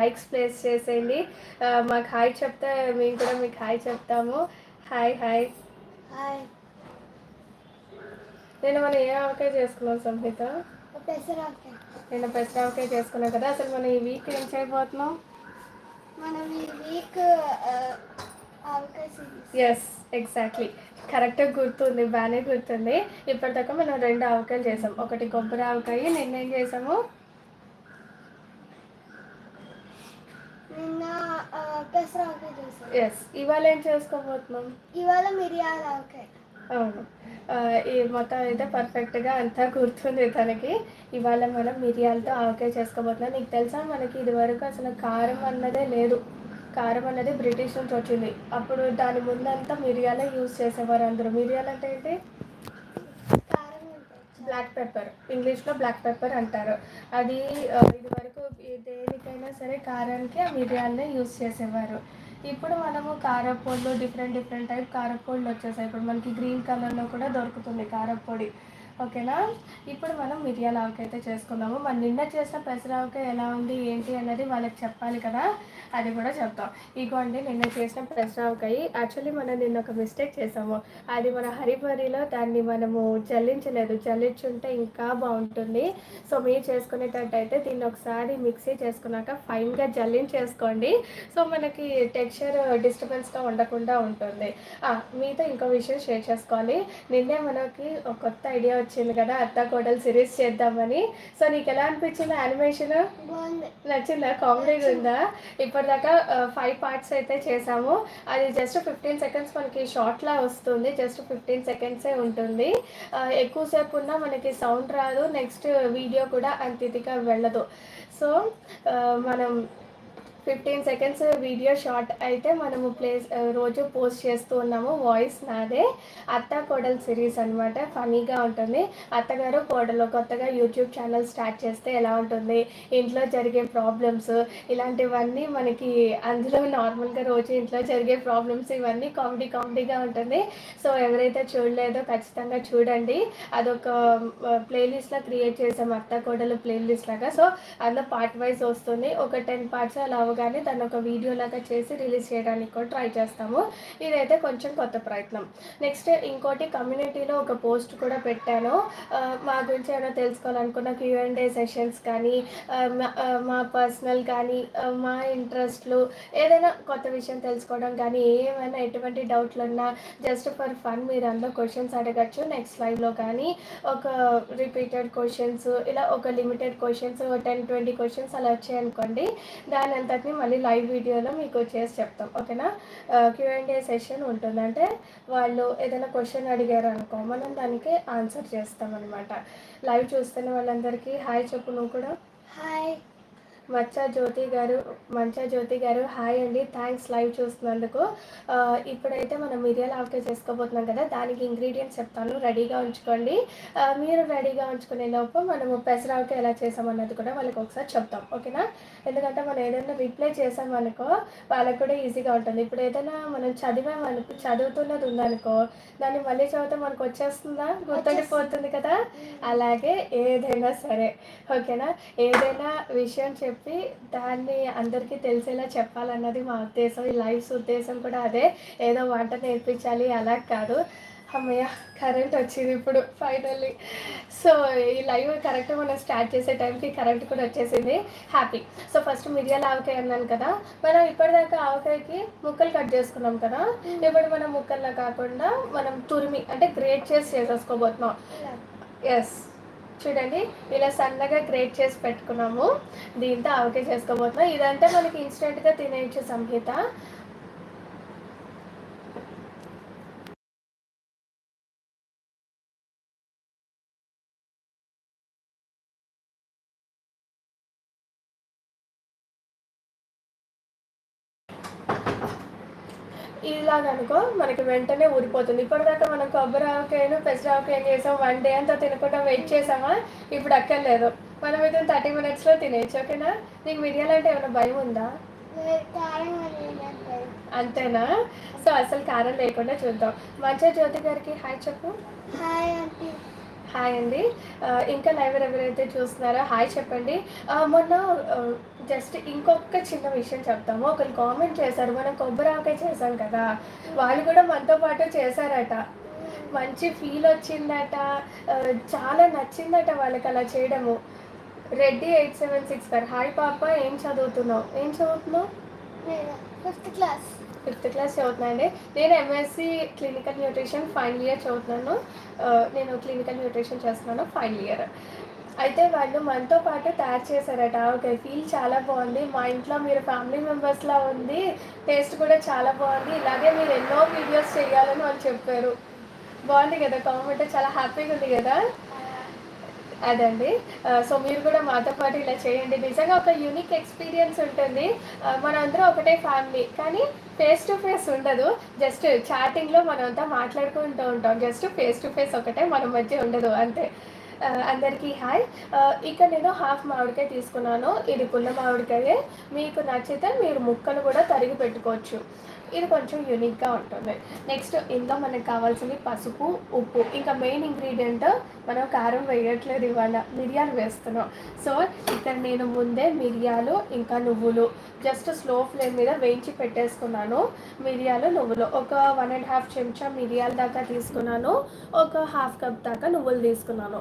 Likes place చేసేయండి. మాకు hi చెప్తే మేము కూడా మీకు హాయ్ చెప్తాము. Hi hi. హాయ్. నేను మనం ఏ ఆవకాయ చేసుకున్నాం సంహిత? నేను పెద్ద ఆవకాయ చేసుకున్నాం కదా అసలు మనం ఈ వీక్ ఏం చేయబోతున్నాం? మనం ఈ వీక్ ఎస్ ఎగ్జాక్ట్లీ కరెక్ట్గా గుర్తుంది బాగానే గుర్తుంది. ఇప్పటిదాకా మనం రెండు ఆవకాయలు చేసాం. ఒకటి కొబ్బరి ఆవకాయ నిన్న ఏం చేసాము నిన్న ఆ, పెసరాకాయ చేసాం ఎస్ ఇవాళ ఏం చేసుకోబోతున్నాం? ఇవాళ మిరియాల ఆవకాయ. అవును. ఈ మొత్తం అయితే పర్ఫెక్ట్గా అంతా గుర్తుంది తనకి. ఇవాళ మనం మిరియాలతో ఆవకాయ చేసుకోబోతున్నాం. నీకు తెలుసా మనకి ఇదివరకు అసలు కారం అన్నదే లేదు. కారం అనేది బ్రిటిష్ నుంచి వచ్చింది. అప్పుడు దాని ముందంతా మిరియాలే యూజ్ చేసేవారు అందరూ. మిరియాలు అంటే ఏంటి? కారం ఉంటుంది. బ్లాక్ పెప్పర్ ఇంగ్లీష్లో బ్లాక్ పెప్పర్ అంటారు. అది ఇదివరకు దేనికైనా సరే కారానికి ఆ మిరియాలనే యూజ్ చేసేవారు. ఇప్పుడు మనము కారపొడులు డిఫరెంట్ డిఫరెంట్ టైప్ కారపొడులు వచ్చేసాయి. ఇప్పుడు మనకి గ్రీన్ కలర్లో కూడా దొరుకుతుంది కారపొడి. ఓకేనా? ఇప్పుడు మనం మిరియాల ఆవకైతే చేసుకున్నాము మన నిన్న చేసిన పెసరావకాయ ఎలా ఉంది ఏంటి అన్నది వాళ్ళకి చెప్పాలి కదా? అది కూడా చెప్తాం. ఇగోండి నిన్న చేసిన పెసరావకాయ. యాక్చువల్లీ మనం నిన్న ఒక మిస్టేక్ చేసాము. అది మన హరిబరిలో దాన్ని మనము జల్లించలేదు జల్లించుంటే ఇంకా బాగుంటుంది. సో మీరు చేసుకునేటట్టయితే దీన్ని ఒకసారి మిక్సీ చేసుకున్నాక ఫైన్గా జల్లించేసుకోండి. సో మనకి టెక్స్చర్ డిస్టర్బెన్స్గా ఉండకుండా ఉంటుంది. మీతో ఇంకో విషయం షేర్ చేసుకోవాలి. నిన్నే మనకి ఒక కొత్త ఐడియా వచ్చింది కదా అత్త కోడలు సిరీస్ చేద్దామని. సో నీకు ఎలా అనిపించింది యానిమేషన్ బాగుంది. నచ్చిందా? కామెడీగా ఉందా? ఇప్పటిదాకా ఫైవ్ పార్ట్స్ అయితే చేసాము. అది జస్ట్ ఫిఫ్టీన్ సెకండ్స్ మనకి షార్ట్లా వస్తుంది. జస్ట్ ఫిఫ్టీన్ సెకండ్సే ఉంటుంది. ఎక్కువసేపు ఉన్నా మనకి సౌండ్ రాదు. నెక్స్ట్ వీడియో కూడా అంత ఇదిగా వెళ్ళదు. సో మనం ఫిఫ్టీన్ సెకండ్స్ వీడియో షార్ట్ అయితే మనము ప్లేస్ రోజు పోస్ట్ చేస్తూ ఉన్నాము. వాయిస్ నాదే. అత్త కోడల్ సిరీస్ అనమాట ఫనీగా ఉంటుంది. అత్తగారు కోడలు కొత్తగా యూట్యూబ్ ఛానల్ స్టార్ట్ చేస్తే ఎలా ఉంటుంది? ఇంట్లో జరిగే ప్రాబ్లమ్స్ ఇలాంటివన్నీ మనకి అందులో నార్మల్గా రోజు ఇంట్లో జరిగే ప్రాబ్లమ్స్ ఇవన్నీ కామెడీ కామెడీగా ఉంటుంది. సో ఎవరైతే చూడలేదో ఖచ్చితంగా చూడండి. అదొక ప్లేలిస్ట్లో క్రియేట్ చేసాము అత్త కోడలు ప్లేలిస్ట్ లాగా. సో అందులో పార్ట్ వైజ్ వస్తుంది. ఒక టెన్ పార్ట్స్ అలా కానీ దాన్ని ఒక వీడియో లాగా చేసి రిలీజ్ చేయడానికి కూడా ట్రై చేస్తాము. ఇదైతే కొంచెం కొత్త ప్రయత్నం. నెక్స్ట్ ఇంకోటి కమ్యూనిటీలో ఒక పోస్ట్ కూడా పెట్టాను. మా గురించి ఏమైనా తెలుసుకోవాలనుకున్న క్యూఎండే సెషన్స్ కానీ మా- పర్సనల్ కానీ మా ఇంట్రెస్ట్లు ఏదైనా కొత్త విషయం తెలుసుకోవడం కానీ ఏమైనా ఎటువంటి డౌట్లు ఉన్నా జస్ట్ ఫర్ ఫన్ మీరు అందులో క్వశ్చన్స్ అడగచ్చు. నెక్స్ట్ లైవ్లో కానీ ఒక రిపీటెడ్ క్వశ్చన్స్ ఇలా ఒక limited questions ten twenty questions అలా వచ్చాయనుకోండి దాని అంతా వాటిని మళ్ళీ లైవ్ వీడియోలో మీకు చేసి చెప్తాం. ఓకేనా? క్యూఎండే సెషన్ ఉంటుంది. అంటే వాళ్ళు ఏదైనా క్వశ్చన్ అడిగారు అనుకో మనం దానికి ఆన్సర్ చేస్తాం అనమాట లైవ్ చూస్తున్న వాళ్ళందరికీ హాయ్ చెప్పు నువ్వు కూడా. హాయ్. మచ్చా జ్యోతి గారు మంచా జ్యోతి గారు. హాయ్ అండి. థ్యాంక్స్ లైవ్ చూస్తున్నందుకు. ఇప్పుడైతే మనం మిరియాల ఆవకాయ చేసుకోబోతున్నాం కదా. దానికి ఇంగ్రీడియంట్స్ చెప్తాను. రెడీగా ఉంచుకోండి. మీరు రెడీగా ఉంచుకునే లోపు మనము పెసరావకాయ ఎలా చేసామన్నది కూడా వాళ్ళకి ఒకసారి చెప్తాం. ఓకేనా? ఎందుకంటే మనం ఏదైనా రిప్లై చేసామనుకో వాళ్ళకి కూడా ఈజీగా ఉంటుంది. ఇప్పుడు ఏదైనా మనం చదివామనుకో చదువుతున్నది ఉందనుకో దాన్ని మళ్ళీ చదివితే మనకు వచ్చేస్తుందా? గుర్తుండిపోతుంది కదా? అలాగే ఏదైనా సరే. ఓకేనా? ఏదైనా విషయం చెప్పి దాన్ని అందరికీ తెలిసేలా చెప్పాలన్నది మా ఉద్దేశం. ఈ లైఫ్స్ ఉద్దేశం కూడా అదే. ఏదో వంట నేర్పించాలి అలా కాదు. అమ్మయ్య కరెంట్ వచ్చింది ఇప్పుడు ఫైనల్లీ. సో ఈ లైవ్ కరెక్ట్ మనం స్టార్ట్ చేసే టైంకి కరెంట్ కూడా వచ్చేసింది. హ్యాపీ. సో ఫస్ట్ మిరియాల ఆవకాయ అన్నాను కదా. మనం ఇప్పటిదాకా ఆవకాయకి ముక్కలు కట్ చేసుకున్నాం కదా. ఇప్పుడు మనం ముక్కల్లో కాకుండా మనం తురిమి అంటే గ్రేట్ చేసి చేసేసుకోబోతున్నాం. ఎస్ చూడండి ఇలా సన్నగా గ్రేట్ చేసి పెట్టుకున్నాము. దీంతో ఆవకే చేసుకోబోతున్నాం. ఇదంటే మనకి ఇన్స్టెంట్గా తినేయచ్చు సంహిత. ఇలాగనుకో మనకి వెంటనే ఊరిపోతుంది. ఇప్పటిదాకా మనం కొబ్బరి ఆవకాయను పెసర చేసాం వన్ డే అంతా తినకుండా వెయిట్ చేసామా? ఇప్పుడు అక్కర్లేదు. మనం అయితే థర్టీ మినిట్స్లో తినేయచ్చు ఓకేనా? నీకు మిరియాలు అంటే ఏమైనా భయం ఉందా? అంతేనా? సో అసలు కారం లేకుండా చూద్దాం. మంచిగా జ్యోతి గారికి హాయ్ చెప్పు. హాయ్ హాయ్ అండి. ఇంకా లైవ్ ఎవరైతే చూస్తున్నారో హాయ్ చెప్పండి. మొన్న జస్ట్ ఇంకొక చిన్న విషయం చెప్తాము. ఒకరు కామెంట్ చేశారు మనం కొబ్బరి చేశాం కదా. వాళ్ళు కూడా మనతో పాటు చేశారట. మంచి ఫీల్ వచ్చిందట. చాలా నచ్చిందట వాళ్ళకి అలా చేయడము. Reddy eight seven six five hi పాప ఏం చదువుతున్నావు? ఏం చదువుతున్నావు? ఫిఫ్త్ క్లాస్ ఫిఫ్త్ క్లాస్ చదువుతున్నానండి. నేను MSc clinical nutrition final year చదువుతున్నాను. నేను క్లినికల్ న్యూట్రిషన్ చేస్తున్నాను ఫైనల్ ఇయర్ అయితే వాళ్ళు మనతో పాటు తయారు చేశారట. ఓకే ఫీల్ చాలా బాగుంది. మా ఇంట్లో మీరు ఫ్యామిలీ మెంబర్స్లా ఉంది. టేస్ట్ కూడా చాలా బాగుంది. ఇలాగే మీరు ఎన్నో వీడియోస్ చేయాలని వాళ్ళు చెప్పారు. బాగుంది కదా కామెంట్. చాలా హ్యాపీగా ఉంది కదా. అదండి. సో మీరు కూడా మాతో పాటు ఇలా చేయండి. నిజంగా ఒక యూనిక్ ఎక్స్పీరియన్స్ ఉంటుంది. మనందరం ఒకటే ఫ్యామిలీ కానీ ఫేస్ టు ఫేస్ ఉండదు. జస్ట్ చాటింగ్లో మనమంతా మాట్లాడుకుంటూ ఉంటాం. జస్ట్ ఫేస్ టు ఫేస్ ఒకటే మన మధ్య ఉండదు. అంతే. అందరికీ హాయ్ ఇక్కడ ఇక నేను హాఫ్ మామిడికాయ తీసుకున్నాను. ఇది పుల్ల మామిడికాయే. మీకు నచ్చితే మీరు ముక్కలు కూడా తరిగి పెట్టుకోవచ్చు. ఇది కొంచెం యూనిక్గా ఉంటుంది. నెక్స్ట్ ఇందులో మనకు కావాల్సింది పసుపు ఉప్పు. ఇంకా మెయిన్ ఇంగ్రీడియంట్ మనం కారం వేయట్లేదు ఇవాళ. మిరియాలు వేస్తున్నాం. సో ఇక్కడ నేను ముందే మిరియాలు ఇంకా నువ్వులు. జస్ట్ స్లో ఫ్లేమ్ మీద వేయించి పెట్టేసుకున్నాను. మిరియాలు నువ్వులు. ఒక వన్ అండ్ హాఫ్ చెంచా మిరియాల దాకా తీసుకున్నాను. ఒక హాఫ్ కప్ దాకా నువ్వులు తీసుకున్నాను.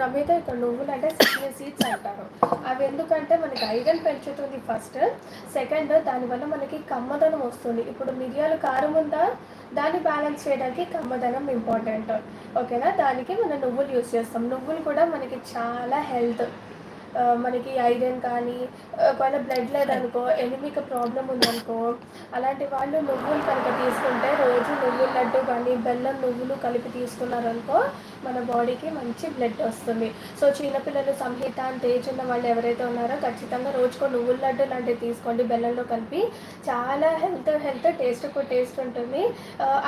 రమేత ఇక్కడ నువ్వులు అంటే సిగ్నల్ సీడ్స్ అంటారు. అవి ఎందుకంటే మనకి ఐరన్ పెంచుతుంది ఫస్ట్ సెకండ్ దానివల్ల మనకి కమ్మదనం వస్తుంది. ఇప్పుడు మిరియాలు కారం ఉందా? దాన్ని బ్యాలెన్స్ చేయడానికి కమ్మదనం ఇంపార్టెంట్ ఓకేనా? దానికి మనం నువ్వులు యూస్ చేస్తాం. నువ్వులు కూడా మనకి చాలా హెల్త్ మనకి ఐరన్ కానీ ఒకవేళ బ్లడ్ లేదనుకో ఎనిమిక ప్రాబ్లం ఉందనుకో అలాంటి వాళ్ళు నువ్వులు కనుక తీసుకుంటే రోజు నువ్వుల లడ్డు కానీ బెల్లం నువ్వులు కలిపి తీసుకున్నారనుకో మన బాడీకి మంచి బ్లడ్ వస్తుంది. సో చిన్నపిల్లలు సంహిత అని తేజ్ వాళ్ళు ఎవరైతే ఉన్నారో ఖచ్చితంగా రోజుకో నువ్వుల లడ్డు లాంటివి తీసుకోండి. బెల్లంలో కలిపి చాలా హెల్త్ హెల్త్ టేస్ట్ టేస్ట్ ఉంటుంది.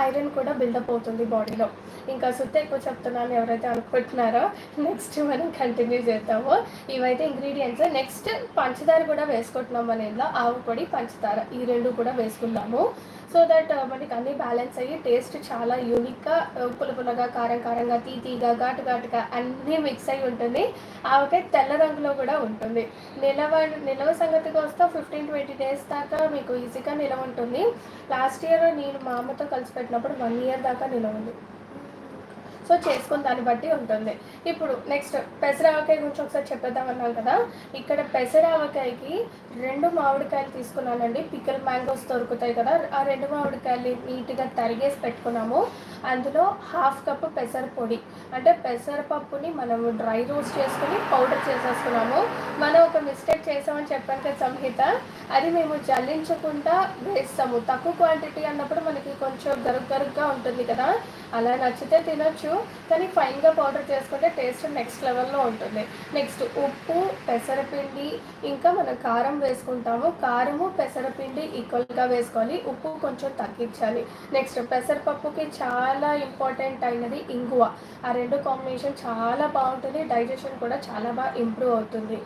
ఐరన్ కూడా బిల్డప్ అవుతుంది బాడీలో ఇంకా సుత్త ఎక్కువ చెప్తున్నాను ఎవరైతే అనుకుంటున్నారో నెక్స్ట్ మనం కంటిన్యూ చేద్దాము. ఇవైతే ఇంగ్రీడియంట్స్ నెక్స్ట్ పంచదార కూడా వేసుకుంటున్నాం మన ఇంట్లో. ఆవు పొడి పంచదార. ఈ రెండు కూడా వేసుకుందాము సో దట్ uh, మనకి అన్ని బ్యాలెన్స్ అయ్యి టేస్ట్ చాలా యూనిక్గా uh, పులపులగా పుల్లగా కారం కారంగా తీతీగా ఘాటు ఘాటుగా అన్నీ మిక్స్ అయి ఉంటుంది. ఆవకాయ తెల్ల రంగులో కూడా ఉంటుంది. నిలవ నిలవ సంగతికి వస్తే ఫిఫ్టీన్ ట్వంటీ డేస్ దాకా మీకు ఈజీగా నిలవ ఉంటుంది. లాస్ట్ ఇయర్ నేను మా అమ్మతో కలిసి పెట్టినప్పుడు వన్ ఇయర్ దాకా నిలవ ఉంది. సో చేసుకున్న దాన్ని బట్టి ఉంటుంది. ఇప్పుడు నెక్స్ట్ పెసరావకాయ గురించి ఒకసారి చెప్పేద్దాం అన్నాం కదా. ఇక్కడ పెసరావకాయకి రెండు మామిడికాయలు తీసుకున్నానండి. పికల్ మ్యాంగోస్ దొరుకుతాయి కదా. ఆ రెండు మామిడికాయలు నీట్గా తరిగేసి పెట్టుకున్నాము. అందులో హాఫ్ కప్ పెసర పొడి. అంటే పెసరపప్పుని మనము డ్రై రోస్ట్ చేసుకుని పౌడర్ చేసేసుకున్నాము. మనం ఒక మిస్టేక్ చేసామని చెప్పాను కదా సంహిత. అది మేము జల్లించకుండా వేస్తాము. తక్కువ క్వాంటిటీ అన్నప్పుడు మనకి కొంచెం గరుగ్ గరుగ్గా ఉంటుంది కదా. అలా నచ్చితే తినొచ్చు. కానీ ఫైన్గా పౌడర్ చేసుకుంటే టేస్ట్ నెక్స్ట్ లెవెల్లో ఉంటుంది. నెక్స్ట్ ఉప్పు పెసరపిండి ఇంకా మనం కారం వేసుకుంటాము. కారము పెసరపిండి ఈక్వల్గా వేసుకోవాలి. ఉప్పు కొంచెం తగ్గించాలి. నెక్స్ట్ పెసరపప్పుకి చాలా ఇంపార్టెంట్ అయినది ఇంగువ. ఆ రెండు కాంబినేషన్ చాలా బాగుంటుంది. డైజెషన్ కూడా చాలా బాగా ఇంప్రూవ్ అవుతుంది.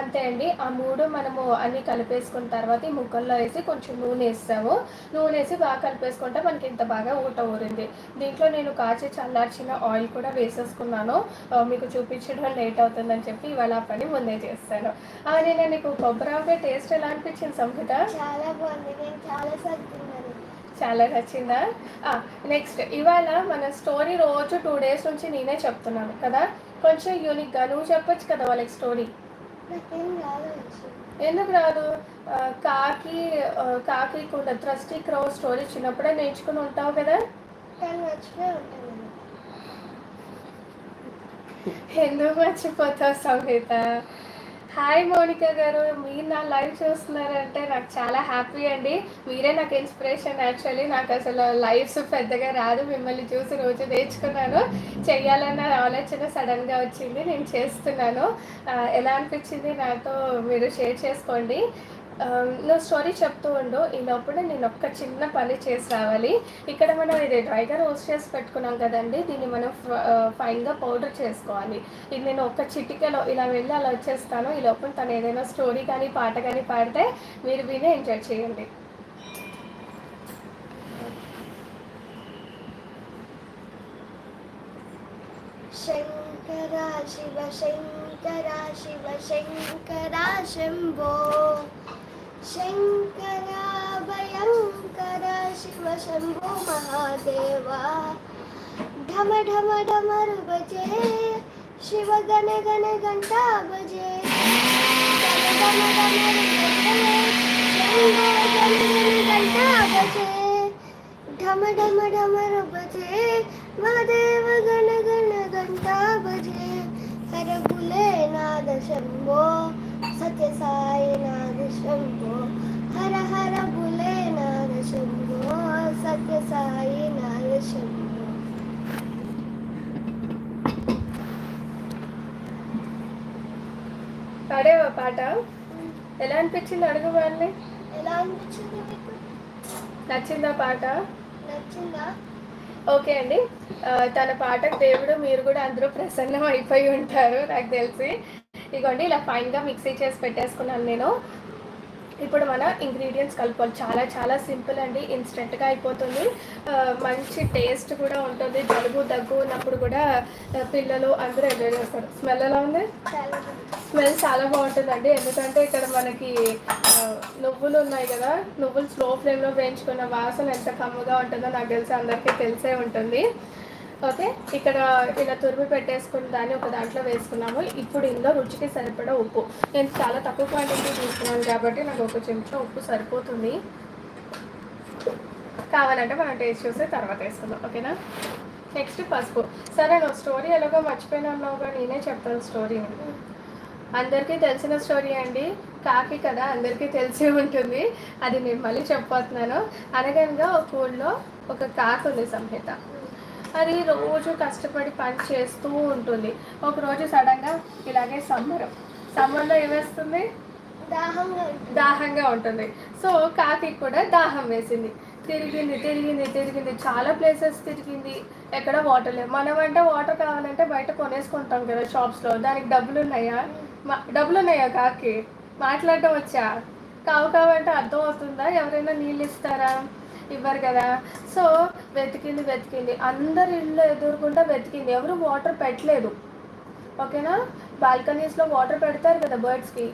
అంతే అండి. ఆ మూడు మనము అన్ని కలిపేసుకున్న తర్వాత ఈ ముక్కల్లో వేసి కొంచెం నూనె వేస్తాము. నూనె వేసి బాగా కలిపేసుకుంటే మనకి ఇంత బాగా ఊట ఊరింది. దీంట్లో నేను కాచి చల్లార్చిన ఆయిల్ కూడా వేసేసుకున్నాను. మీకు చూపించడం లేట్ అవుతుందని చెప్పి ఇవాళ ఆ పని ముందే చేస్తాను. నేను నీకు కొబ్బరి టేస్ట్ ఎలా అనిపించింది సంహిత? చాలా బాగుంది. నేను చాలా సార్లు తిన్నాను చాలా నచ్చిందా? నెక్స్ట్ ఇవాళ మన స్టోరీ రోజు టూ డేస్ నుంచి నేనే చెప్తున్నాను కదా. కొంచెం యూనిక్గా నువ్వు చెప్పొచ్చు కదా వాళ్ళకి స్టోరీ ఎందుకు రాదు? కాకి కాకి కూడా త్రస్టీ క్రో స్టోరీ చిన్నప్పుడే నేర్చుకుని ఉంటావు కదా? మర్చిపోయి. ఎందుకు మర్చిపోతావు సంగీత హాయ్ మౌనిక గారు. మీరు నా లైవ్ చూస్తున్నారంటే నాకు చాలా హ్యాపీ అండి. మీరే నాకు ఇన్స్పిరేషన్ యాక్చువల్లీ నాకు అసలు లైవ్స్ పెద్దగా రాదు. మిమ్మల్ని చూసి రోజు నేర్చుకున్నాను. చెయ్యాలన్న ఆలోచన సడన్గా వచ్చింది. నేను చేస్తున్నాను. ఎలా అనిపించింది నాతో మీరు షేర్ చేసుకోండి. Um, నువ్వు స్టోరీ చెప్తూ ఉండు. ఈ లోపల నేను ఒక్క చిన్న పని చేసి రావాలి. ఇక్కడ మనం ఇది డ్రైగా రోస్ట్ చేసి పెట్టుకున్నాం కదండి. దీన్ని మనం ఫ- ఫైన్గా పౌడర్ చేసుకోవాలి. ఇది నేను ఒక్క చిటికలో ఇలా వెళ్ళి అలా వచ్చేస్తాను. ఈ లోపల తను ఏదైనా స్టోరీ కానీ పాట కానీ పాడితే మీరు విని ఎంజాయ్ చేయండి. శంకరా శంకర శివ శంకర శివ శంకరా శంభో. शङ्कराभयङ्कर शिवशम्भो महादेवा। ढम ढम ढमर बजे, शिव गण गण घण्टा बजे। ढम ढम ढमर बजे महादेव गण गण घण्टा बजे। कर भुले नाद शम्भो సత్య సాయి నాద శంభో హర హర బులే నాద శంభో సత్య సాయి నాద శంభో. పాడేవా పాట? ఎలా అనిపించింది అడుగు వాళ్ళని ఎలా అనిపించింది మీకు? నచ్చిందా పాట? నచ్చిందా? ఓకే అండి. తన పాటకు దేవుడు మీరు కూడా అందరూ ప్రసన్నం అయిపోయి ఉంటారు నాకు తెలిసి. ఇదిగోండి ఇలా ఫైన్గా మిక్సీ చేసి పెట్టేసుకున్నాను నేను. ఇప్పుడు మన ఇంగ్రీడియంట్స్ కలుపుకోవాలి. చాలా చాలా సింపుల్ అండి. ఇన్స్టెంట్గా అయిపోతుంది. మంచి టేస్ట్ కూడా ఉంటుంది. జలుబు దగ్గు ఉన్నప్పుడు కూడా పిల్లలు అందరూ ఎంజాయ్ చేస్తారు. స్మెల్ ఎలా ఉంది? స్మెల్ చాలా బాగుంటుందండి. ఎందుకంటే ఇక్కడ మనకి నువ్వులు ఉన్నాయి కదా. నువ్వులు స్లో ఫ్లేమ్లో వేయించుకున్న వాసన ఎంత కమ్ముగా ఉంటుందో నాకు తెలిసి అందరికీ తెలిసే ఉంటుంది. ఓకే ఇక్కడ ఇలా తురిమి పెట్టేసుకున్న దాన్ని ఒక దాంట్లో వేసుకున్నాము. ఇప్పుడు ఇందులో రుచికి సరిపడా ఉప్పు. నేను చాలా తక్కువ క్వాంటిటీ తీసుకున్నాను కాబట్టి నాకు ఒక చెంచా ఉప్పు సరిపోతుంది. కావాలంటే మనం టేస్ట్ చూసి తర్వాత వేసుకుందాం. ఓకేనా? నెక్స్ట్ పసుపు. సరే నువ్వు స్టోరీ ఎలాగో మర్చిపోయినా నేనే చెప్తాను స్టోరీ అందరికీ తెలిసిన స్టోరీ అండి. కాకి కదా అందరికీ తెలిసి ఉంటుంది. అది నేను మళ్ళీ చెప్పబోతున్నాను. అనగనగా ఒక ఊళ్ళో ఒక కాకు ఉంది సంహిత. అది రోజు కష్టపడి పని చేస్తూ ఉంటుంది. ఒక రోజు సడన్గా ఇలాగే సమ్మర్. సమ్మర్లో ఏమేస్తుంది దాహంగా ఉంటుంది. దాహంగా ఉంటుంది. సో కాకి కూడా దాహం వేసింది. తిరిగింది తిరిగింది తిరిగింది. చాలా ప్లేసెస్ తిరిగింది. ఎక్కడ వాటర్ లేవు. మనం అంటే వాటర్ కావాలంటే బయట కొనేసుకుంటాం కదా షాప్స్లో. దానికి డబ్బులు ఉన్నాయా? మా- డబ్బులు ఉన్నాయా కాకి? మాట్లాడటం వచ్చా? కావు కావంటే అర్థం అవుతుందా? ఎవరైనా నీళ్ళు ఇస్తారా? ఇవ్వరు కదా. సో వెతికింది వెతికింది. అందరి ఇళ్ళు ఎదురుకుండా వెతికింది. ఎవరు వాటర్ పెట్టలేదు. ఓకేనా? బాల్కనీస్లో వాటర్ పెడతారు కదా బర్డ్స్కి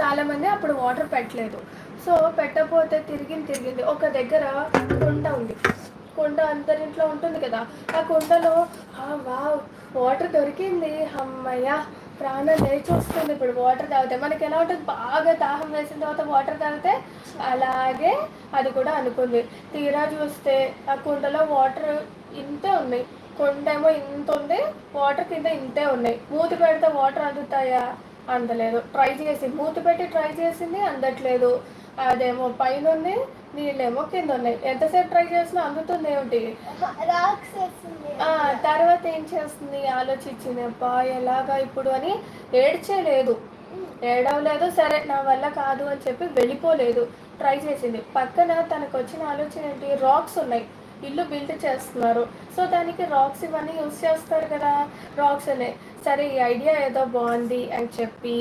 చాలా మంది అప్పుడు వాటర్ పెట్టలేదు. సో పెట్టకపోతే తిరిగింది తిరిగింది. ఒక దగ్గర కుండ ఉంది. కుండ అందరింట్లో ఉంటుంది కదా. ఆ కుండలో వావ్ వాటర్ దొరికింది. అమ్మయ్య ప్రాణం లేచి వస్తుంది ఇప్పుడు వాటర్ తాగితే. మనకి ఎలా ఉంటుంది? బాగా దాహం వేసిన తర్వాత వాటర్ తాగితే అలాగే అది కూడా అనుకుంది. తీరా చూస్తే ఆ కుండలో వాటర్ ఇంతే ఉన్నాయి. కొండ ఏమో ఇంత ఉంది వాటర్ కింద ఇంతే ఉన్నాయి. మూతి పెడితే వాటర్ అందుతాయా? అందలేదు. ట్రై చేసి మూతి పెట్టి ట్రై చేసింది అందట్లేదు. అదేమో పైన ఉంది నీళ్ళేమో కింద ఉన్నాయి ఎంతసేపు ట్రై చేసినా అందుతుంది ఏమిటి? తర్వాత ఏం చేస్తుంది? ఆలోచించింది అబ్బా ఎలాగా ఇప్పుడు అని ఏడ్చేలేదు. ఏడవలేదు సరే నా వల్ల కాదు అని చెప్పి వెళ్ళిపోలేదు. ట్రై చేసింది. పక్కన తనకు వచ్చిన ఆలోచన ఏంటి? రాక్స్ ఉన్నాయి. ఇల్లు బిల్డ్ చేస్తున్నారు. సో దానికి రాక్స్ ఇవన్నీ యూస్ చేస్తారు కదా. రాక్స్ అనే. సరే ఈ ఐడియా ఏదో బాగుంది అని చెప్పి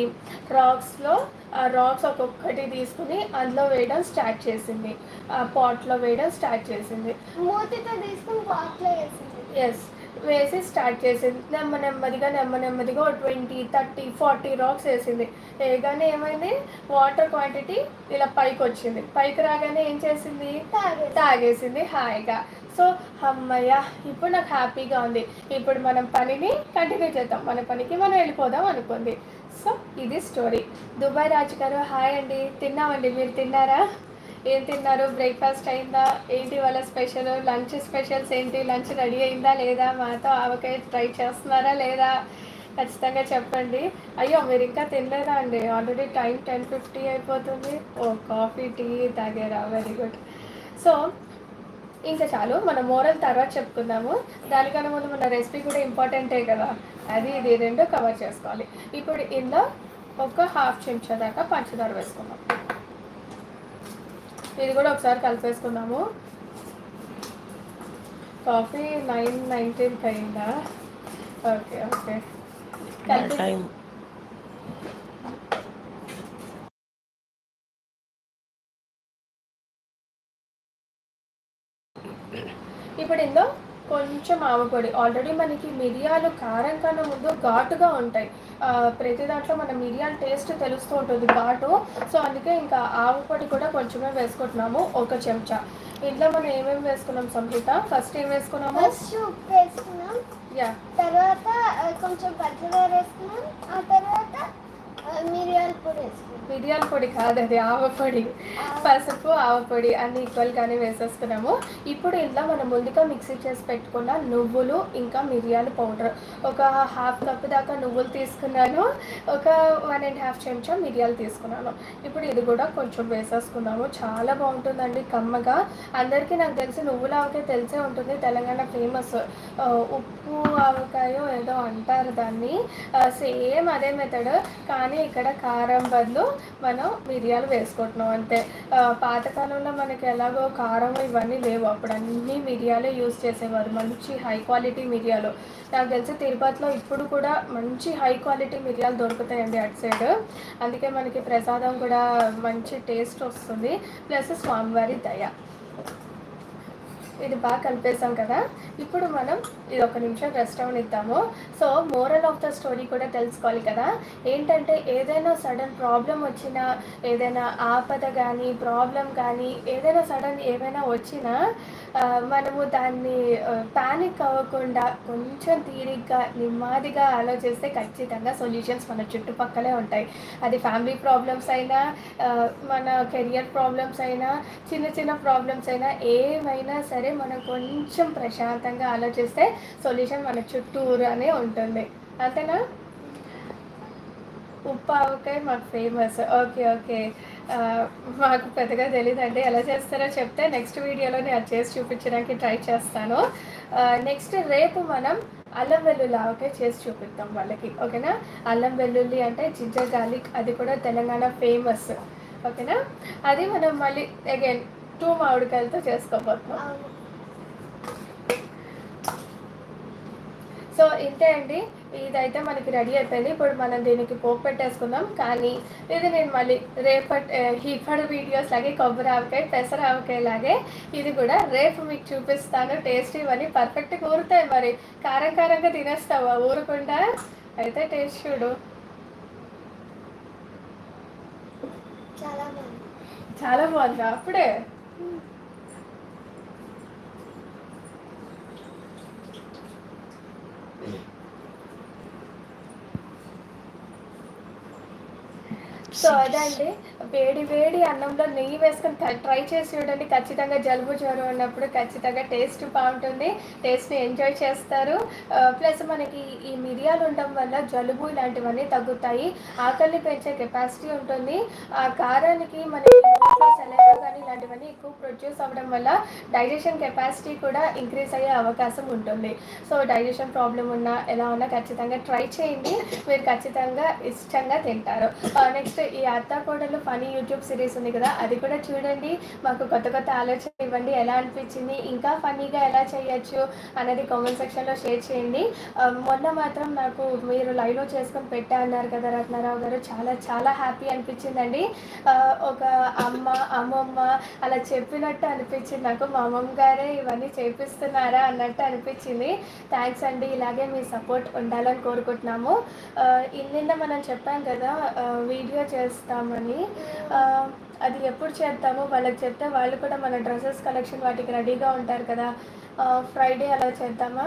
రాక్స్లో ఆ రాక్స్ ఒక్కొక్కటి తీసుకుని అందులో వేయడం స్టార్ట్ చేసింది. ఆ పాట్లో వేయడం స్టార్ట్ చేసింది. మూతితో తీసుకుని బాక్లో వేసింది. ఎస్ వేసి స్టార్ట్ చేసింది. నెమ్మ నెమ్మదిగా నెమ్మ నెమ్మదిగా ట్వంటీ థర్టీ ఫార్టీ రాక్స్ వేసింది. వేయగానే ఏమైంది? వాటర్ క్వాంటిటీ ఇలా పైకి వచ్చింది. పైకి రాగానే ఏం చేసింది? తాగేసి తాగేసింది హాయిగా. సో అమ్మయ్య ఇప్పుడు నాకు హ్యాపీగా ఉంది. ఇప్పుడు మనం పనిని కంటిన్యూ చేద్దాం. మన పనికి మనం వెళ్ళిపోదాం అనుకుంది. సో ఇది స్టోరీ. దుబాయ్ రాజు గారు హాయ్ అండి తిన్నామండి మీరు తిన్నారా? ఏం తిన్నారు? బ్రేక్ఫాస్ట్ అయిందా? ఏంటి వాళ్ళ స్పెషల్? లంచ్ స్పెషల్స్ ఏంటి? లంచ్ రెడీ అయిందా లేదా? మాతో ఆవకాయ ట్రై చేస్తున్నారా లేదా? ఖచ్చితంగా చెప్పండి. అయ్యో మీరు ఇంకా తినలేదా అండి? ఆల్రెడీ టైం టెన్ ఫిఫ్టీ అయిపోతుంది. ఓ కాఫీ టీ తాగారా? Very good. సో ఇంకా చాలు. మన మోరల్ తర్వాత చెప్పుకుందాము. దానికన్నా ముందు మన రెసిపీ కూడా ఇంపార్టెంటే కదా. అది ఇది రెండు కవర్ చేసుకోవాలి. ఇప్పుడు ఇందులో ఒక హాఫ్ చెంచా దాకా పంచదార వేసుకుందాం. ఇది కూడా ఒకసారి కలిపేసుకుందాము. కాఫీ నైన్ నైన్టీన్కి అయిందా? Okay okay. కలిపి టైం ఇప్పుడు ఇందులో కొంచెం ఆవపొడి. ఆల్రెడీ మనకి మిరియాలు కారం కన్నా ముందు ఘాటుగా ఉంటాయి. ప్రతి దాంట్లో మన మిరియాల టేస్ట్ తెలుస్తూ ఉంటుంది ఘాటు. సో అందుకే ఇంకా ఆవపొడి కూడా కొంచెమే వేసుకుంటున్నాము ఒక చెంచా. ఇంట్లో మనం ఏమేమి వేసుకున్నాం సంహిత ఫస్ట్ ఏం వేసుకున్నాము? వేసుకున్నాం. యా తర్వాత కొంచెం పచ్చదార వేసుకున్నాం. ఆ తర్వాత మిరియాల పొడి మిరియాల పొడి కాదు అది ఆవపొడి పసుపు ఆవపొడి అన్ని ఈక్వల్గానే వేసేసుకున్నాము. ఇప్పుడు ఇంట్లో మనం ముందుగా మిక్సీ చేసి పెట్టుకున్న నువ్వులు ఇంకా మిరియాల పౌడర్. ఒక హాఫ్ కప్ దాకా నువ్వులు తీసుకున్నాను. ఒక వన్ అండ్ హాఫ్ చెంచా మిరియాలు తీసుకున్నాను. ఇప్పుడు ఇది కూడా కొంచెం వేసేసుకున్నాము చాలా బాగుంటుందండి కమ్మగా. అందరికీ నాకు తెలిసి నువ్వుల ఆవకాయ తెలిసే ఉంటుంది. తెలంగాణ ఫేమస్ ఉప్పు ఆవకాయో ఏదో అంటారు దాన్ని. సేమ్ అదే మెథడ్ కానీ ఇక్కడ కారం బదులు మనం మిరియాలు వేసుకుంటున్నాం అంతే. పాతకాలంలో మనకి ఎలాగో కారం ఇవన్నీ లేవు. అప్పుడు అన్ని మిరియాలే యూజ్ చేసేవారు. మంచి హై క్వాలిటీ మిరియాలు. నాకు తెలిసి తిరుపతిలో ఇప్పుడు కూడా మంచి హై క్వాలిటీ మిరియాలు దొరుకుతాయండి అటు సైడ్ అందుకే మనకి ప్రసాదం కూడా మంచి టేస్ట్ వస్తుంది. ప్లస్ స్వామివారి దయ. ఇది బాగా కలిపేసాం కదా. ఇప్పుడు మనం ఇది ఒక నిమిషం rest అవనిద్దాము so moral of the story కూడా తెలుసుకోవాలి కదా. ఏంటంటే ఏదైనా సడన్ ప్రాబ్లం వచ్చినా ఏదైనా ఆపద కానీ ప్రాబ్లం కానీ ఏదైనా సడన్ ఏమైనా వచ్చినా మనము దాన్ని ప్యానిక్ అవ్వకుండా కొంచెం తీరిగ్గా నెమ్మదిగా ఆలోచిస్తే ఖచ్చితంగా సొల్యూషన్స్ మన చుట్టుపక్కలే ఉంటాయి. అది ఫ్యామిలీ ప్రాబ్లమ్స్ అయినా మన కెరియర్ ప్రాబ్లమ్స్ అయినా చిన్న చిన్న ప్రాబ్లమ్స్ అయినా ఏమైనా సరే మనం కొంచెం ప్రశాంతంగా ఆలోచిస్తే సొల్యూషన్ మన చుట్టూరానే ఉంటుంది. అంతేనా? ఉప్పు ఆవకాయ మాకు ఫేమస్ ఓకే ఓకే మాకు పెద్దగా తెలియదండి ఎలా చేస్తారో చెప్తే నెక్స్ట్ వీడియోలో నేను అది చేసి చూపించడానికి ట్రై చేస్తాను. నెక్స్ట్ రేపు మనం అల్లం వెల్లుల్లి ఆవకాయ చేసి చూపిద్దాం వాళ్ళకి. ఓకేనా అల్లం వెల్లుల్లి అంటే జింజర్ గార్లిక్ అది కూడా తెలంగాణ ఫేమస్ ఓకేనా అది మనం మళ్ళీ అగైన్ టూ మామిడికాయలతో చేసుకోబోతున్నాం. సో ఇంతే అండి. ఇదైతే మనకి రెడీ అయిపోయింది. ఇప్పుడు మనం దీనికి పోపు పెట్టేసుకుందాం. కానీ ఇది నేను మళ్ళీ రేపటి ఇప్పటి వీడియోస్ లాగే కొబ్బరి ఆవకాయ పెసర ఆవకాయ లాగే ఇది కూడా రేపు మీకు చూపిస్తాను. టేస్ట్ ఇవన్నీ పర్ఫెక్ట్గా ఊరుతాయి మరి. కారం కారంగా తినేస్తావా? ఊరకుండా అయితే టేస్ట్ చూడు. చాలా బాగుంది. చాలా బాగుంది? అప్పుడే? సో అదండి. వేడి వేడి అన్నంలో నెయ్యి వేసుకొని ట్రై చేసి చూడండి. ఖచ్చితంగా జలుబు జ్వరం ఉన్నప్పుడు ఖచ్చితంగా టేస్ట్ బాగుంటుంది. టేస్ట్ని ఎంజాయ్ చేస్తారు. ప్లస్ మనకి ఈ మిరియాలు ఉండడం వల్ల జలుబు ఇలాంటివన్నీ తగ్గుతాయి. ఆకలిని పెంచే కెపాసిటీ ఉంటుంది. ఆ కారానికి మనకి సెలైవా కానీ ఇలాంటివన్నీ ఎక్కువ ప్రొడ్యూస్ అవ్వడం వల్ల డైజెషన్ కెపాసిటీ కూడా ఇంక్రీజ్ అయ్యే అవకాశం ఉంటుంది. సో డైజెషన్ ప్రాబ్లం ఉన్నా ఎలా ఉన్నా ఖచ్చితంగా ట్రై చేయండి. మీరు ఖచ్చితంగా ఇష్టంగా తింటారు. నెక్స్ట్ ఈ అత్త కోడలు ఫనీ యూట్యూబ్ సిరీస్ ఉంది కదా అది కూడా చూడండి. మాకు కొత్త కొత్త ఆలోచన ఇవ్వండి. ఎలా అనిపించింది? ఇంకా ఫనీగా ఎలా చేయొచ్చు అనేది కామెంట్ సెక్షన్లో షేర్ చేయండి. మొన్న మాత్రం నాకు మీరు లైవ్లో చేసుకొని పెట్టా అన్నారు కదా రత్నారావు గారు. చాలా చాలా హ్యాపీ అనిపించిందండి. ఒక అమ్మ అమ్మమ్మ అలా చెప్పినట్టు అనిపించింది నాకు. మా అమ్మమ్మ గారే ఇవన్నీ చేపిస్తున్నారా అన్నట్టు అనిపించింది. థ్యాంక్స్ అండి. ఇలాగే మీ సపోర్ట్ ఉండాలని కోరుకుంటున్నాము. ఆ, మనం చెప్పాం కదా వీడియో చేస్తామని అది ఎప్పుడు చేద్దామో వాళ్ళకి చెప్తే వాళ్ళు కూడా మన డ్రెస్సెస్ కలెక్షన్ వాటికి రెడీగా ఉంటారు కదా. ఫ్రైడే అలా చేద్దామా?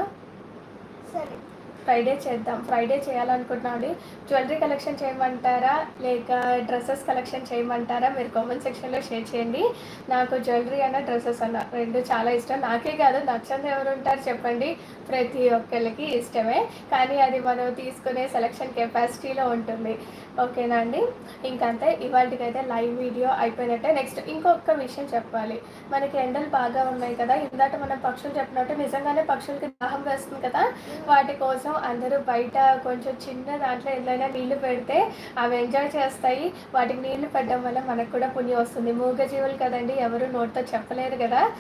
సరే. ఫ్రైడే చేద్దాం. ఫ్రైడే చేయాలనుకుంటున్నామండి జ్యువెలరీ కలెక్షన్ చేయమంటారా? లేక డ్రెస్సెస్ కలెక్షన్ చేయమంటారా? మీరు కామెంట్ సెక్షన్లో షేర్ చేయండి. నాకు జ్యువెలరీ అన్న డ్రెస్సెస్ అన్న రెండు చాలా ఇష్టం. నాకే కాదు నచ్చంది ఎవరు ఉంటారు చెప్పండి. ప్రతి ఒక్కరికి ఇష్టమే. కానీ అది మనం తీసుకునే సెలక్షన్ కెపాసిటీలో ఉంటుంది. ఓకేనా అండి? ఇంకంతే. ఇవాటికైతే లైవ్ వీడియో అయిపోయినట్టే. నెక్స్ట్ ఇంకొక విషయం చెప్పాలి. మనకి ఎండలు బాగా ఉన్నాయి కదా. ఇందాక మనం పక్షులు చెప్పినట్టు నిజంగానే పక్షులకి దాహం వేస్తుంది కదా. వాటి కోసం అందరూ బయట కొంచెం చిన్న దాంట్లో ఏదైనా నీళ్ళు పెడితే అవి ఎంజాయ్ చేస్తాయి. వాటికి నీళ్ళు పెట్టడం వల్ల మనకు కూడా పుణ్యం వస్తుంది. మూగజీవులు కదండి ఎవరు నోటితో చెప్పలేరు కదా.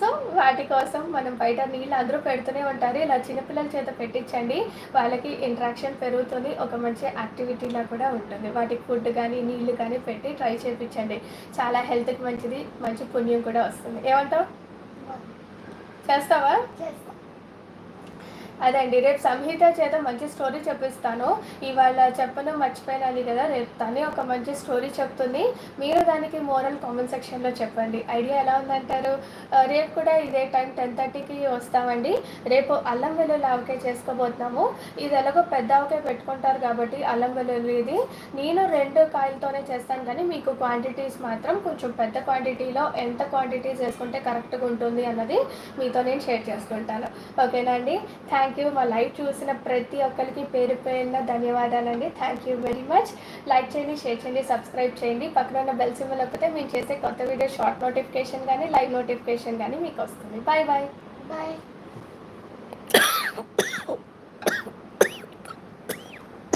సో వాటి కోసం మనం బయట నీళ్ళు అందరూ పెడుతూనే ఉంటారు. ఇలా చిన్నపిల్లల చేత పెట్టించండి. వాళ్ళకి ఇంట్రాక్షన్ పెరుగుతుంది. ఒక మంచి యాక్టివిటీలా కూడా ఉంటుంది. వాటికి ఫుడ్ కానీ నీళ్ళు కానీ పెట్టి ట్రై చేయించండి చాలా హెల్త్కి మంచిది. మంచి పుణ్యం కూడా వస్తుంది. ఏమంటావు? చేస్తావా? చేస్తా. అదండి. రేపు సంహిత చేత మంచి స్టోరీ చెప్పిస్తాను. ఇవాళ చెప్పను మర్చిపోయినాను కదా రేపు తనే ఒక మంచి స్టోరీ చెప్తుంది. మీరు దానికి మోరల్ కామెంట్ సెక్షన్లో చెప్పండి. ఐడియా ఎలా ఉందంటారు? రేపు కూడా ఇదే టైం టెన్ థర్టీకి వస్తామండి. రేపు అల్లం వెల్లుల్లి ఆవకాయ చేసుకోబోతున్నాము. ఇది ఎలాగో పెద్ద ఆవకాయ పెట్టుకుంటారు కాబట్టి అల్లం వెల్లుల్లి ఇది. నేను రెండు కాయలతోనే చేస్తాను కానీ మీకు క్వాంటిటీస్ మాత్రం కొంచెం పెద్ద క్వాంటిటీలో ఎంత క్వాంటిటీస్ వేసుకుంటే కరెక్ట్గా ఉంటుంది అన్నది మీతో నేను షేర్ చేసుకుంటాను. ఓకేనా అండి? Thank thank you. మా లైవ్ చూసిన ప్రతి ఒక్కరికి పేరు పేరున ధన్యవాదాలండి. Thank you very much. Like చేయండి షేర్ చేయండి సబ్స్క్రైబ్ చేయండి. పక్కన ఉన్న బెల్ సింబల్ ఒక్కతే మేము చేసే కొత్త వీడియో షార్ట్ నోటిఫికేషన్ కానీ లైవ్ నోటిఫికేషన్ కానీ మీకు వస్తుంది. Bye bye. బాయ్.